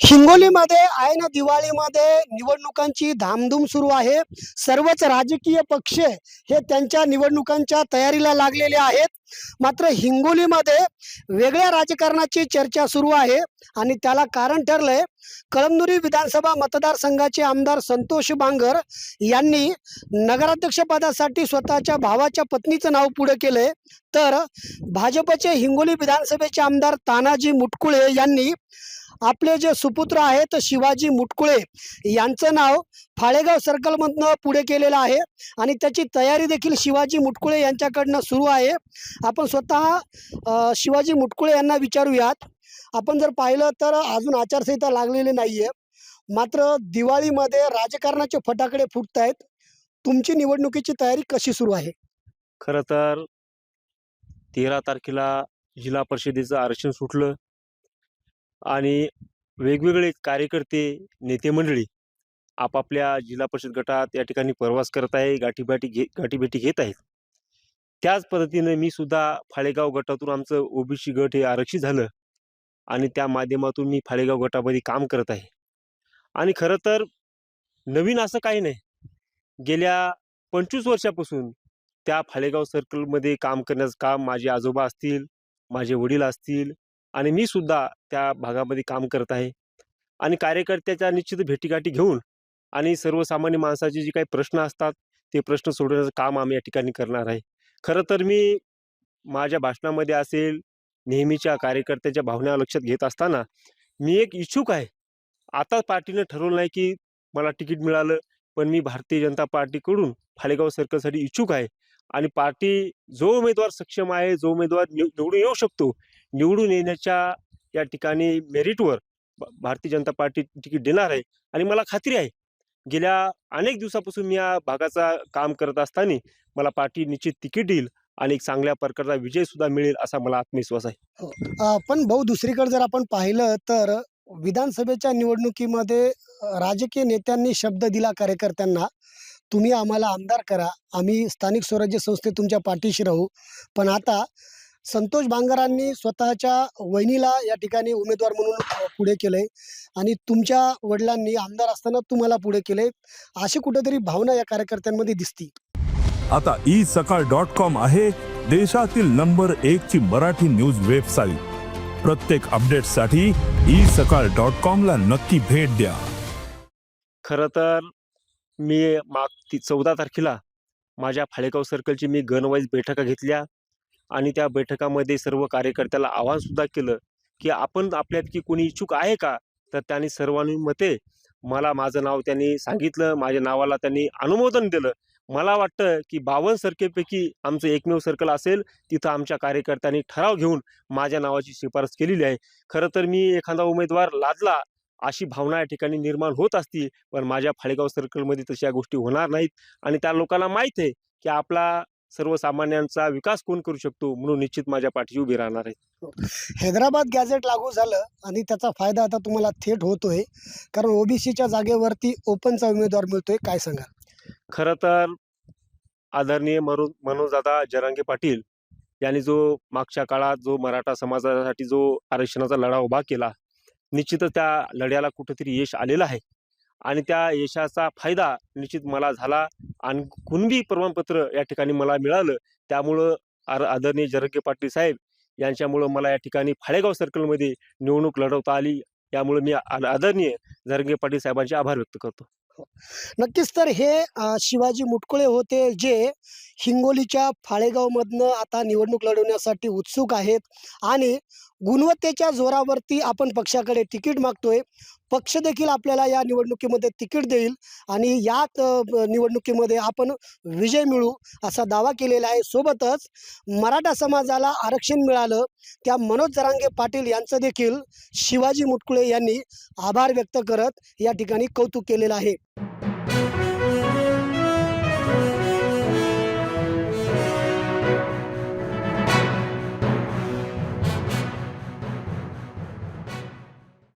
हिंगोलीमध्ये आहे ना दिवाळीमध्ये निवडणुकांची धामधूम सुरू आहे. सर्वच राजकीय पक्ष हे त्यांच्या निवडणुकांच्या तयारीला लागलेले आहेत. मात्र हिंगोलीमध्ये वेगळ्या राजकारणाची चर्चा सुरू आहे आणि त्याला कारण ठरलंय कळमनुरी विधानसभा मतदारसंघाचे आमदार संतोष बांगर यांनी नगराध्यक्षपदासाठी स्वतःच्या भावाच्या पत्नीचं नाव पुढे केलंय. तर भाजपचे हिंगोली विधानसभेचे आमदार तानाजी मुटकुळे यांनी आपले जे सुपुत्र आहेत शिवाजी मुटकुळे. यांचं नाव फाळेगाव सर्कलमधनं पुढे केलेलं आहे. आणि त्याची तयारी देखील शिवाजी मुटकुळे यांच्याकडनं सुरू आहे. आपण स्वतः शिवाजी मुटकुळे यांना विचारूयात. आपण जर पाहिलं तर अजून आचारसंहिता लागलेली नाही आहे मात्र दिवाळीमध्ये राजकारणाचे फटाकडे फुटत आहेत तुमची निवडणुकीची तयारी कशी सुरू आहे? खरं तर तेरा तारखेला जिल्हा परिषदेचं आरक्षण सुटलं. आणि वेगवेगळे कार्यकर्ते नेते मंडळी आपापल्या जिल्हा परिषद गटात या ठिकाणी प्रवास करत आहे गाठीबाटी घे गाठीभेटी घेत आहेत. त्याच पद्धतीनं मी सुद्धा फाळेगाव गटातून आमचं ओबीसी गट हे आरक्षित झालं आणि त्या माध्यमातून मी फाळेगाव गटामध्ये काम करत आहे. आणि खरं तर नवीन असं काही नाही. गेल्या पंचवीस वर्षापासून त्या फाळेगाव सर्कलमध्ये काम करण्याचं काम माझे आजोबा असतील माझे वडील असतील आणि मी सुद्धा त्या भागामध्ये काम करत आहे. आणि कार्यकर्त्याच्या निश्चित भेटीगाठी घेऊन आणि सर्वसामान्य माणसाचे जे काही प्रश्न असतात ते प्रश्न सोडवण्याचं काम आम्ही या ठिकाणी करणार आहे. खरं तर मी माझ्या भाषणामध्ये असेल नेहमीच्या कार्यकर्त्याच्या भावना लक्षात घेत असताना मी एक इच्छुक आहे. आता पार्टीनं ठरवलं नाही की मला तिकीट मिळालं पण मी भारतीय जनता पार्टीकडून फालेगाव सर्कलसाठी इच्छुक आहे. आणि पार्टी जो उमेदवार सक्षम आहे जो उमेदवार निवडून येऊ शकतो निवडून येण्याच्या या ठिकाणी मेरिटवर भारतीय जनता पार्टी तिकीट देणार आहे आणि मला खात्री आहे. गेल्या अनेक दिवसापासून मी या भागाचा काम करत असताना मला पार्टी निश्चित तिकीट देईल आणि एक चांगल्या प्रकारचा विजय सुद्धा मिळेल असा मला आत्मविश्वास आहे. हो, पण भाऊ दुसरीकडे जर आपण पाहिलं तर विधानसभेच्या निवडणुकीमध्ये राजकीय नेत्यांनी शब्द दिला कार्यकर्त्यांना तुम्ही आम्हाला आमदार करा आम्ही स्थानिक स्वराज्य संस्थेत तुमच्या पाठीशी राहू. पण आता संतोष बांगरांनी स्वतःच्या वहिनीला या ठिकाणी उमेदवार म्हणून पुढे केलंय. आणि तुमच्या वडिलांनी आमदार असताना तुम्हाला पुढे केले अशी कुठेतरी भावना या कार्यकर्त्यांमध्ये दिसती. आता ई सकाळ डॉट कॉम आहे देशातील नंबर एक ची मराठी न्यूज वेबसाईट. प्रत्येक अपडेटसाठी ई सकाळ डॉट कॉम ला नक्की भेट द्या. खरं तर मी माग ती चौदा तारखेला माझ्या फाळेगाव सर्कलची मी गणवाईज बैठका घेतल्या. आणि त्या बैठकामध्ये सर्व कार्यकर्त्याला आवाहनसुद्धा केलं की आपण आपल्यापैकी कोणी इच्छुक आहे का? तर त्यांनी सर्वानुमते मला माझं नाव त्यांनी सांगितलं माझ्या नावाला त्यांनी अनुमोदन दिलं. मला वाटतं की बावन्न सर्कलपैकी आमचं एकमेव सर्कल असेल तिथं आमच्या कार्यकर्त्यांनी ठराव घेऊन माझ्या नावाची शिफारस केलेली आहे. खरं तर मी एखादा उमेदवार लादला अशी भावना या ठिकाणी निर्माण होत असती पण माझ्या फाळेगाव सर्कलमध्ये तशा गोष्टी होणार नाहीत. आणि त्या लोकांना माहीत आहे की आपला सर्वसामान्यांचा विकास कोण करू शकतो म्हणून निश्चित माझ्या पाठीशी उभी राहणार आहे. हैदराबाद गॅझेट लागू झालं आणि त्याचा फायदा आता तुम्हाला थेट होतोय. कारण ओबीसीच्या जागेवरती ओपनचा उमेदवार मिळतोय काय सांगा खरं तर आदरणीय मनो मनोजदादा जरांगे पाटील यांनी जो मागच्या काळात जो मराठा समाजासाठी जो आरक्षणाचा लढा उभा केला निश्चितच त्या लढ्याला कुठेतरी यश आलेलं आहे. आणि त्या यशाचा फायदा निश्चित मला झाला. आणि कुणबी प्रमाणपत्र या ठिकाणी मला मिळालं त्यामुळं आर आदरणीय जरांगे पाटील साहेब यांच्यामुळं मला या ठिकाणी फाळेगाव सर्कलमध्ये निवडणूक लढवता आली. यामुळे मी आदरणीय जरंगे पाटील साहेबांचे आभार व्यक्त करतो. हो. नक्कीच तर हे शिवाजी मुटकुळे होते जे हिंगोलीच्या फाळेगावमधनं आता निवडणूक लढवण्यासाठी उत्सुक आहेत. आणि गुणवत्तेच्या जोरावरती आपण पक्षाकडे तिकीट मागतोय. पक्ष देखील आपल्याला या निवडणुकीमध्ये तिकीट देईल आणि या निवडणुकीमध्ये आपण विजय मिळू असा दावा केलेला आहे. सोबतच मराठा समाजाला आरक्षण मिळालं त्या मनोज जरांगे पाटील यांचं देखील शिवाजी मुटकुळे यांनी आभार व्यक्त करत या ठिकाणी कौतुक केलेलं आहे.